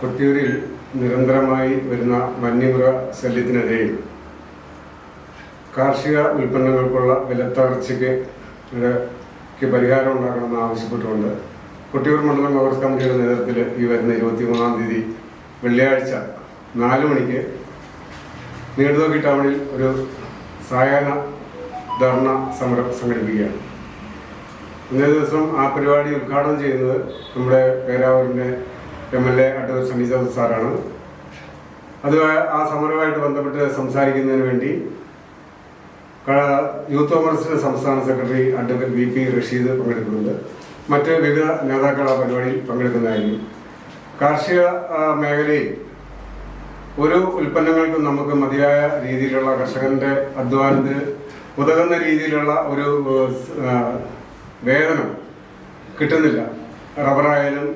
കൊട്ടിയൂരിൽ നിരന്തരമായി വരുന്ന വന്യമൃഗ ശല്യത്തിനെതിരെ കാർഷിക ഉൽപ്പന്നങ്ങൾക്കുള്ള വിലത്തകർച്ചയ്ക്ക് ക്ക് പരിഹാരം ഉണ്ടാക്കണമെന്ന് ആവശ്യപ്പെട്ടുകൊണ്ട് കൊട്ടിയൂർ മണ്ഡലം കോൺഗ്രസ് കമ്മിറ്റിയുടെ നേതൃത്വത്തിൽ ഈ വരുന്ന ഇരുപത്തി മൂന്നാം തീയതി വെള്ളിയാഴ്ച നാല് മണിക്ക് നീണ്ടുതോക്കി ടൗണിൽ ഒരു സായാഹ്ന ധർണ സമരം സംഘടിപ്പിക്കുകയാണ്. ഇന്നേ ദിവസം ആ പരിപാടി ഉദ്ഘാടനം ചെയ്യുന്നത് നമ്മുടെ പേരാവൂരിന്റെ M L A Sunny Joseph സാറാണ്. അത് ആ സമരവുമായിട്ട് ബന്ധപ്പെട്ട് സംസാരിക്കുന്നതിന് വേണ്ടി യൂത്ത് കോൺഗ്രസിന്റെ സംസ്ഥാന secretary advocate V P Rasheed പങ്കെടുക്കുന്നുണ്ട്. മറ്റ് വിവിധ നേതാക്കൾ ആ പരിപാടിയിൽ പങ്കെടുക്കുന്നതായിരിക്കും. കാർഷിക മേഖലയിൽ ഒരു ഉൽപ്പന്നങ്ങൾക്കും നമുക്ക് മതിയായ രീതിയിലുള്ള കർഷകന്റെ അധ്വാനത്തിന് ഉതകുന്ന രീതിയിലുള്ള ഒരു വേതനം കിട്ടുന്നില്ല. റബ്ബറായാലും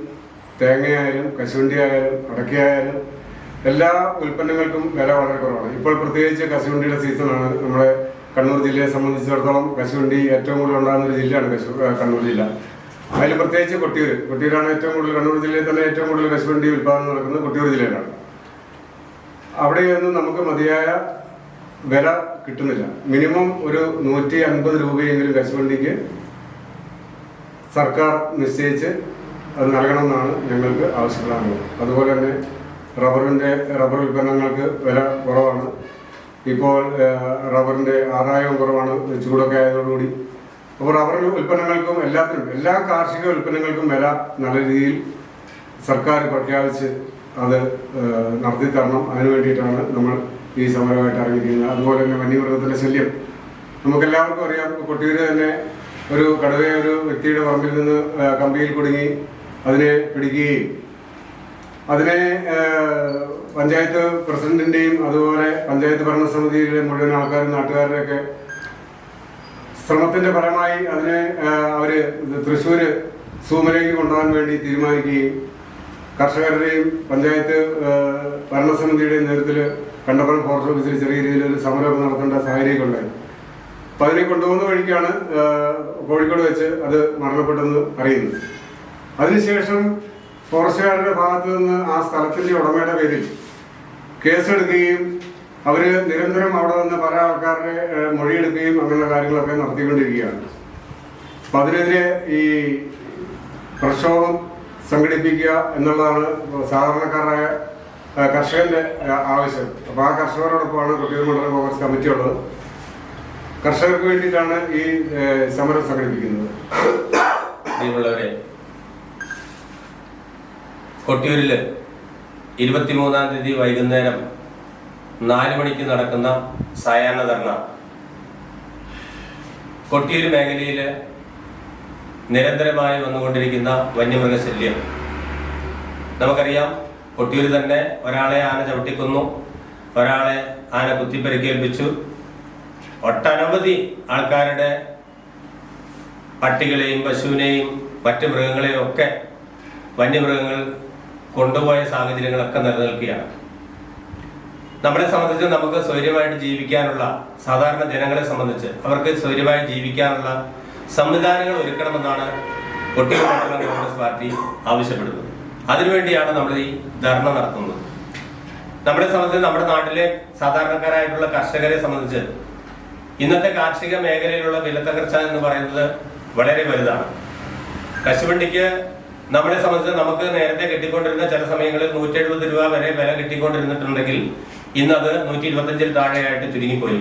തേങ്ങയായാലും കശുവണ്ടി ആയാലും അടക്കയായാലും എല്ലാ ഉൽപ്പന്നങ്ങൾക്കും വില വളരെ കുറവാണ്. ഇപ്പോൾ പ്രത്യേകിച്ച് കശുവണ്ടിയുടെ സീസണാണ്. നമ്മുടെ കണ്ണൂർ ജില്ലയെ സംബന്ധിച്ചിടത്തോളം കശുവണ്ടി ഏറ്റവും കൂടുതൽ ഉണ്ടാകുന്ന ഒരു ജില്ലയാണ് കശു കണ്ണൂർ ജില്ല. അതിൽ പ്രത്യേകിച്ച് കൊട്ടിയൂർ കൊട്ടിയൂരാണ് ഏറ്റവും കൂടുതൽ കണ്ണൂർ ജില്ലയിൽ തന്നെ ഏറ്റവും കൂടുതൽ കശുവണ്ടി ഉൽപ്പാദനം നടക്കുന്നത് കൊട്ടിയൂർ ജില്ലയിലാണ്. അവിടെയൊന്നും നമുക്ക് മതിയായ വില കിട്ടുന്നില്ല. മിനിമം ഒരു നൂറ്റി അൻപത് രൂപയെങ്കിലും കശുവണ്ടിക്ക് സർക്കാർ നിശ്ചയിച്ച് അത് നൽകണമെന്നാണ് ഞങ്ങൾക്ക് ആവശ്യപ്പെടാനുള്ളത്. അതുപോലെ തന്നെ റബ്ബറിന്റെ റബ്ബർ ഉൽപ്പന്നങ്ങൾക്ക് വില കുറവാണ്. ഇപ്പോൾ റബ്ബറിന്റെ ആദായവും കുറവാണ് ചൂടൊക്കെ ആയതോടുകൂടി. അപ്പോൾ റബ്ബർ ഉൽപ്പന്നങ്ങൾക്കും എല്ലാത്തിനും എല്ലാ കാർഷിക ഉൽപ്പന്നങ്ങൾക്കും വില നല്ല രീതിയിൽ സർക്കാർ പ്രഖ്യാപിച്ച് അത് നടത്തി തരണം. അതിനു വേണ്ടിയിട്ടാണ് നമ്മൾ ഈ സമരമായിട്ട് ഇറങ്ങിയിരിക്കുന്നത്. അതുപോലെ തന്നെ വന്യമൃഗത്തിന്റെ ശല്യം. നമുക്കെല്ലാവർക്കും അറിയാം കൊട്ടിയൂര് തന്നെ ഒരു കടുവയെ ഒരു വ്യക്തിയുടെ പറമ്പിൽ നിന്ന് കമ്പിയിൽ കുടുങ്ങി അതിനെ പിടിക്കുകയും. അതിനെ പഞ്ചായത്ത് പ്രസിഡന്റിന്റെയും അതുപോലെ പഞ്ചായത്ത് ഭരണസമിതിയിലെ മുഴുവൻ ആൾക്കാരും നാട്ടുകാരുടെയൊക്കെ ശ്രമത്തിന്റെ ഫലമായി അതിനെ അവർ തൃശ്ശൂര് സൂമിലേക്ക് കൊണ്ടുപോകാൻ വേണ്ടി തീരുമാനിക്കുകയും കർഷകരുടെയും പഞ്ചായത്ത് ഭരണസമിതിയുടെയും നേതൃത്വത്തിൽ കണ്ടപ്പുറം ഫോറസ്റ്റ് ഓഫീസിൽ ചെറിയ രീതിയിൽ ഒരു സമരം നടത്തേണ്ട സാഹചര്യമൊക്കെ ഉണ്ടായി അപ്പൊ അതിനെ കൊണ്ടുപോകുന്ന വഴിക്കാണ് കോഴിക്കോട് വെച്ച് അത് മരണപ്പെട്ടെന്ന് അറിയുന്നത്. അതിനുശേഷം ഫോറസ്റ്റുകാരുടെ ഭാഗത്തു നിന്ന് ആ സ്ഥലത്തിന്റെ ഉടമയുടെ പേരിൽ കേസെടുക്കുകയും അവർ നിരന്തരം അവിടെ നിന്ന് പല ആൾക്കാരുടെ മൊഴിയെടുക്കുകയും അങ്ങനെയുള്ള കാര്യങ്ങളൊക്കെ നടത്തിക്കൊണ്ടിരിക്കുകയാണ്. അപ്പൊ അതിനെതിരെ ഈ പ്രക്ഷോഭം സംഘടിപ്പിക്കുക എന്നുള്ളതാണ് സാധാരണക്കാരായ കർഷകന്റെ ആവശ്യം. അപ്പൊ ആ കർഷകരോടൊപ്പമാണ് കൊട്ടിയൂർ മണ്ഡലം കോൺഗ്രസ് കമ്മിറ്റി ഉള്ളത്. കർഷകർക്ക് വേണ്ടിയിട്ടാണ് ഈ സമരം സംഘടിപ്പിക്കുന്നത്. കൊട്ടിയൂരിൽ ഇരുപത്തിമൂന്നാം തീയതി വൈകുന്നേരം നാല് മണിക്ക് നടക്കുന്ന സായാഹ്ന ധർണ. കൊട്ടിയൂർ മേഖലയിൽ നിരന്തരമായി വന്നുകൊണ്ടിരിക്കുന്ന വന്യമൃഗശല്യം. നമുക്കറിയാം കൊട്ടിയൂർ തന്നെ ഒരാളെ ആന ചവിട്ടിക്കൊന്നു ഒരാളെ ആന കുത്തിപ്പരിക്കേൽപ്പിച്ചു. ഒട്ടനവധി ആൾക്കാരുടെ പട്ടികളെയും പശുവിനെയും മറ്റ് മൃഗങ്ങളെയും ഒക്കെ വന്യമൃഗങ്ങൾ കൊണ്ടുപോയ സാഹചര്യങ്ങളൊക്കെ നിലനിൽക്കുകയാണ്. നമ്മളെ സംബന്ധിച്ച് നമുക്ക് സ്വൈര്യമായിട്ട് ജീവിക്കാനുള്ള സാധാരണ ജനങ്ങളെ സംബന്ധിച്ച് അവർക്ക് സ്വൈര്യമായി ജീവിക്കാനുള്ള സംവിധാനങ്ങൾ ഒരുക്കണമെന്നാണ് മണ്ഡലം കോൺഗ്രസ് പാർട്ടി ആവശ്യപ്പെടുന്നത്. അതിനുവേണ്ടിയാണ് നമ്മൾ ഈ ധർണ നടത്തുന്നത്. നമ്മളെ സംബന്ധിച്ച് നമ്മുടെ നാട്ടിലെ സാധാരണക്കാരായിട്ടുള്ള കർഷകരെ സംബന്ധിച്ച് ഇന്നത്തെ കാർഷിക മേഖലയിലുള്ള വിലത്തകർച്ച എന്ന് പറയുന്നത് വളരെ വലുതാണ്. കശുവണ്ടിക്ക് നമ്മളെ സംബന്ധിച്ച് നമുക്ക് നേരത്തെ കിട്ടിക്കൊണ്ടിരുന്ന ചില സമയങ്ങളിൽ നൂറ്റി എഴുപത് രൂപ വരെ വില കിട്ടിക്കൊണ്ടിരുന്നിട്ടുണ്ടെങ്കിൽ ഇന്നത് നൂറ്റി ഇരുപത്തഞ്ചിൽ താഴെയായിട്ട് ചുരുങ്ങിപ്പോയി.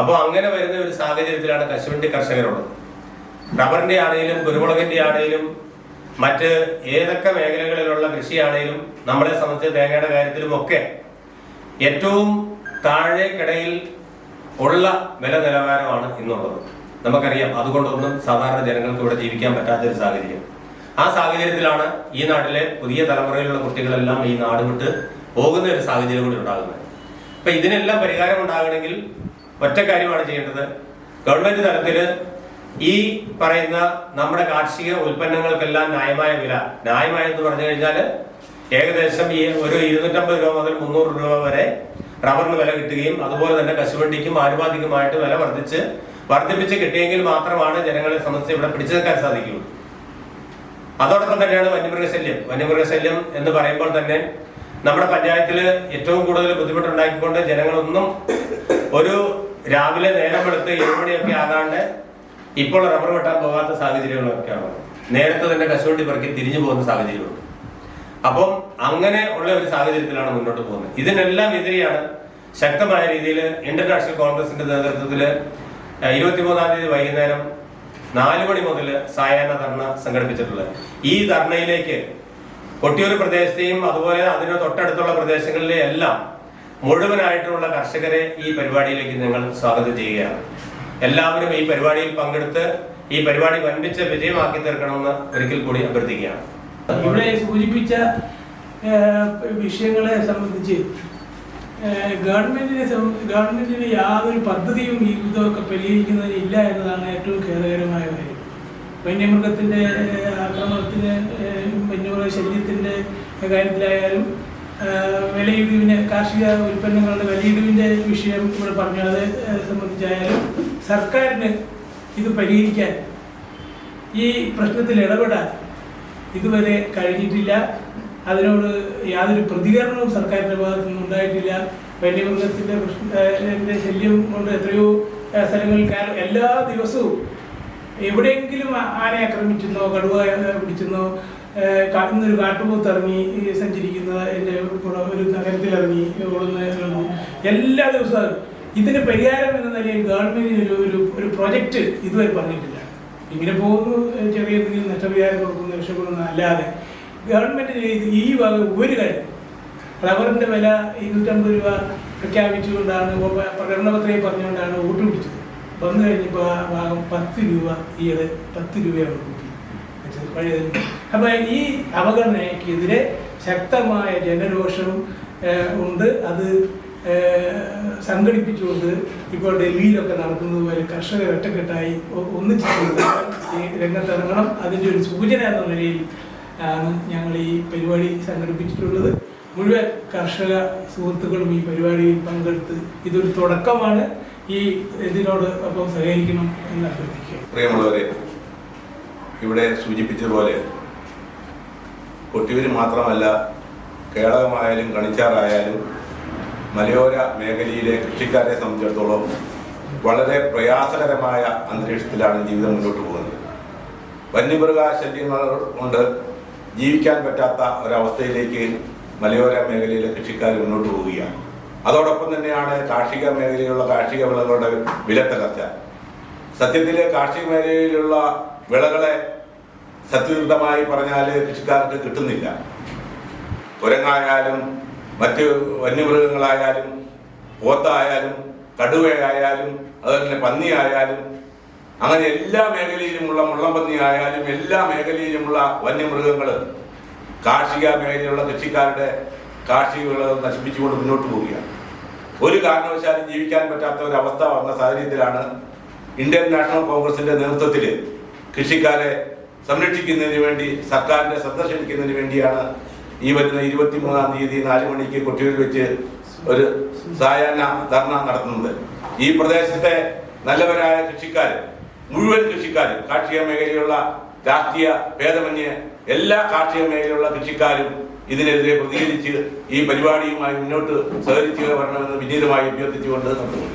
അപ്പോൾ അങ്ങനെ വരുന്ന ഒരു സാഹചര്യത്തിലാണ് കശുവണ്ടി കർഷകരുള്ളത്. റബ്ബറിന്റെ ആണെങ്കിലും കുരുമുളകിന്റെ ആണെങ്കിലും മറ്റ് ഏതൊക്കെ മേഖലകളിലുള്ള കൃഷിയാണെങ്കിലും നമ്മളെ സംബന്ധിച്ച് തേങ്ങയുടെ കാര്യത്തിലും ഒക്കെ ഏറ്റവും താഴേക്കിടയിൽ ഉള്ള വില നിലവാരമാണ് ഇന്നുള്ളത്. നമുക്കറിയാം അതുകൊണ്ടൊന്നും സാധാരണ ജനങ്ങൾക്ക് ഇവിടെ ജീവിക്കാൻ പറ്റാത്തൊരു സാഹചര്യം. ആ സാഹചര്യത്തിലാണ് ഈ നാട്ടിലെ പുതിയ തലമുറയിലുള്ള കുട്ടികളെല്ലാം ഈ നാട് വിട്ട് പോകുന്ന ഒരു സാഹചര്യം കൂടി ഉണ്ടാകുന്നത്. അപ്പൊ ഇതിനെല്ലാം പരിഹാരം ഉണ്ടാകണമെങ്കിൽ ഒറ്റ കാര്യമാണ് ചെയ്യേണ്ടത്. ഗവൺമെന്റ് തലത്തിൽ ഈ പറയുന്ന നമ്മുടെ കാർഷിക ഉൽപ്പന്നങ്ങൾക്കെല്ലാം ന്യായമായ വില ന്യായമായ എന്ന് പറഞ്ഞു കഴിഞ്ഞാൽ ഏകദേശം ഈ ഒരു ഇരുന്നൂറ്റമ്പത് രൂപ മുതൽ മുന്നൂറ് രൂപ വരെ റബ്ബറിന് വില കിട്ടുകയും അതുപോലെ തന്നെ കശുവണ്ടിക്കും ആനുപാതികമായിട്ട് വില വർദ്ധിച്ച് വർദ്ധിപ്പിച്ച് കിട്ടിയെങ്കിൽ മാത്രമാണ് ജനങ്ങളെ സംബന്ധിച്ച് ഇവിടെ പിടിച്ചു നിൽക്കാൻ അതോടൊപ്പം തന്നെയാണ് വന്യമൃഗശല്യം. വന്യമൃഗശല്യം എന്ന് പറയുമ്പോൾ തന്നെ നമ്മുടെ പഞ്ചായത്തിൽ ഏറ്റവും കൂടുതൽ ബുദ്ധിമുട്ടുണ്ടാക്കിക്കൊണ്ട് ജനങ്ങളൊന്നും ഒരു രാവിലെ നേരം എടുത്ത് ഏഴുമണിയൊക്കെ ആകാണ്ട് ഇപ്പോൾ റബ്ബർ വെട്ടാൻ പോകാത്ത സാഹചര്യങ്ങളൊക്കെയാണ്. നേരത്തെ തന്നെ കശുവണ്ടി പറക്കി തിരിഞ്ഞു പോകുന്ന സാഹചര്യമുണ്ട്. അപ്പം അങ്ങനെ ഉള്ള ഒരു സാഹചര്യത്തിലാണ് മുന്നോട്ട് പോകുന്നത്. ഇതിനെല്ലാം എതിരെയാണ് ശക്തമായ രീതിയിൽ ഇന്റർനാഷണൽ കോൺഗ്രസിന്റെ നേതൃത്വത്തിൽ ഇരുപത്തിമൂന്നാം തീയതി വൈകുന്നേരം നാല് മണി മുതൽ സായാഹ്ന ധർണ സംഘടിപ്പിച്ചിട്ടുള്ളത്. ഈ ധർണയിലേക്ക് കൊട്ടിയൂർ പ്രദേശത്തെയും അതുപോലെ അതിന് തൊട്ടടുത്തുള്ള പ്രദേശങ്ങളിലെ എല്ലാം മുഴുവനായിട്ടുള്ള കർഷകരെ ഈ പരിപാടിയിലേക്ക് ഞങ്ങൾ സ്വാഗതം ചെയ്യുകയാണ്. എല്ലാവരും ഈ പരിപാടിയിൽ പങ്കെടുത്ത് ഈ പരിപാടി വൻപിച്ച വിജയമാക്കി തീർക്കണമെന്ന് ഒരിക്കൽ കൂടി അഭ്യർത്ഥിക്കുകയാണ്. ഇവിടെ സൂചിപ്പിച്ച വിഷയങ്ങളെ സംബന്ധിച്ച് ഗവൺമെന്റിനെ ഗവൺമെന്റിന് യാതൊരു പദ്ധതിയും ഈ ഇതൊക്കെ പരിഹരിക്കുന്നതിന് ഇല്ല എന്നതാണ് ഏറ്റവും ഖേദകരമായ കാര്യം. വന്യമൃഗത്തിന്റെ ആക്രമണത്തിന് വന്യമൃഗ ശല്യത്തിന്റെ കാര്യത്തിലായാലും വിലയിടിവിന് കാർഷിക ഉൽപ്പന്നങ്ങളുടെ വിലയിടിവിന്റെ വിഷയം ഇവിടെ പറഞ്ഞു അത് സംബന്ധിച്ചായാലും സർക്കാരിന് ഇത് പരിഹരിക്കാൻ ഈ പ്രശ്നത്തിൽ ഇടപെടാൻ ഇതുവരെ കഴിഞ്ഞിട്ടില്ല. അതിനോട് യാതൊരു പ്രതികരണവും സർക്കാരിന്റെ ഭാഗത്തു നിന്ന് ഉണ്ടായിട്ടില്ല. വന്യമൃഗത്തിന്റെ പ്രശ്ന ശല്യം കൊണ്ട് എത്രയോ സ്ഥലങ്ങളിൽ കാരണം എല്ലാ ദിവസവും എവിടെയെങ്കിലും ആനയെ ആക്രമിച്ചെന്നോ കടുവ പിടിച്ചെന്നോ ഏഹ് കാ- ഇന്നൊരു കാട്ടുപോത്ത് ഇറങ്ങി സഞ്ചരിക്കുന്ന എന്റെ ഒരു നഗരത്തിൽ ഇറങ്ങി ഓടുന്ന എല്ലാ ദിവസവും ഇതിന് പരിഹാരം എന്ന നിലയിൽ ഗവൺമെന്റിന് ഒരു ഒരു ഒരു പ്രൊജക്റ്റ് ഇതുവരെ പറഞ്ഞിട്ടില്ല. ഇങ്ങനെ പോകുന്നു ചെറിയ എന്തെങ്കിലും നഷ്ടപരിഹാരം കൊടുക്കുന്ന രക്ഷപ്പെടുന്നു അല്ലാതെ ഗവൺമെന്റ് ഈ വക ഒരു കാര്യം. റബ്ബറിന്റെ വില ഇരുന്നൂറ്റമ്പത് രൂപ പ്രഖ്യാപിച്ചുകൊണ്ടാണ് പ്രകടനപത്രികയിൽ പറഞ്ഞുകൊണ്ടാണ് വോട്ട് പിടിച്ചത്. വന്നു കഴിഞ്ഞപ്പോൾ ആ ഭാഗം പത്ത് രൂപ ഈയിടെ പത്ത് രൂപയാണ് കൂട്ടി വെച്ചത്. പഴയത്. അപ്പൊ ഈ അവഗണനയ്ക്കെതിരെ ശക്തമായ ജനരോഷം ഉണ്ട്. അത് സംഘടിപ്പിച്ചുകൊണ്ട് ഇപ്പോൾ ഡൽഹിയിലൊക്കെ നടക്കുന്നത് പോലെ കർഷകർ ഒറ്റക്കെട്ടായി ഒന്നിച്ചു രംഗത്തിറങ്ങണം. അതിന്റെ ഒരു സൂചന എന്ന നിലയിൽ ആണ് ഞങ്ങൾ ഈ പരിപാടി സംഘടിപ്പിച്ചിട്ടുള്ളത്. മുഴുവൻ കർഷക സുഹൃത്തുക്കളും ഈ പരിപാടിയിൽ പങ്കെടുത്ത് ഇതൊരു തുടക്കമാണ്. ഈ ഇതിനോട് ഒപ്പം സഹകരിക്കണം എന്ന് അഭ്യർത്ഥിക്കുക പ്രിയമുള്ളവരെ ഇവിടെ സൂചിപ്പിച്ചതുപോലെ കൊട്ടിയൂർ മാത്രമല്ല കേളകമായാലും കണിച്ചാറായാലും മലയോര മേഖലയിലെ കൃഷിക്കാരെ സംബന്ധിച്ചിടത്തോളം വളരെ പ്രയാസകരമായ അന്തരീക്ഷത്തിലാണ് ജീവിതം മുന്നോട്ട് പോകുന്നത്. വന്യമൃഗ ശല്യങ്ങൾ കൊണ്ട് ജീവിക്കാൻ പറ്റാത്ത ഒരവസ്ഥയിലേക്ക് മലയോര മേഖലയിലെ കൃഷിക്കാർ മുന്നോട്ട് പോവുകയാണ്. അതോടൊപ്പം തന്നെയാണ് കാർഷിക മേഖലയിലുള്ള കാർഷിക വിളകളുടെ വില തകർച്ച സത്യത്തിൽ കാർഷിക മേഖലയിലുള്ള വിളകളെ സത്യസന്ധമായി പറഞ്ഞാൽ കൃഷിക്കാർക്ക് കിട്ടുന്നില്ല. കുരങ്ങായാലും മറ്റ് വന്യമൃഗങ്ങളായാലും പോത്തായാലും കടുവയായാലും അതുപോലെ തന്നെ പന്നിയായാലും അങ്ങനെ എല്ലാ മേഖലയിലുമുള്ള മുള്ളമ്പന്നി ആയാലും എല്ലാ മേഖലയിലുമുള്ള വന്യമൃഗങ്ങൾ കാർഷിക മേഖലയിലുള്ള കൃഷിക്കാരുടെ കാർഷിക വിളകൾ നശിപ്പിച്ചുകൊണ്ട് മുന്നോട്ട് പോവുകയാണ്. ഒരു കാരണവശാലും ജീവിക്കാൻ പറ്റാത്ത ഒരു അവസ്ഥ വന്ന സാഹചര്യത്തിലാണ് ഇന്ത്യൻ നാഷണൽ കോൺഗ്രസിന്റെ നേതൃത്വത്തിൽ കൃഷിക്കാരെ സംരക്ഷിക്കുന്നതിന് വേണ്ടി സർക്കാരിനെ സന്ദർശിക്കുന്നതിന് വേണ്ടിയാണ് ഈ വരുന്ന ഇരുപത്തിമൂന്നാം തീയതി നാല് മണിക്ക് കൊട്ടിയൂരിൽ വെച്ച് ഒരു സായാഹ്ന ധർണ നടത്തുന്നത്. ഈ പ്രദേശത്തെ നല്ലവരായ കൃഷിക്കാർ മുഴുവൻ കൃഷിക്കാരും കാർഷിക മേഖലയിലുള്ള രാഷ്ട്രീയ ഭേദമന്യേ എല്ലാ കാർഷിക മേഖലയിലുള്ള കൃഷിക്കാരും ഇതിനെതിരെ പ്രതികരിച്ച് ഈ പരിപാടിയുമായി മുന്നോട്ട് സഹകരിച്ചു വരണമെന്ന് വിനീതമായി അഭ്യർത്ഥിച്ചുകൊണ്ട് നിർത്തുന്നു.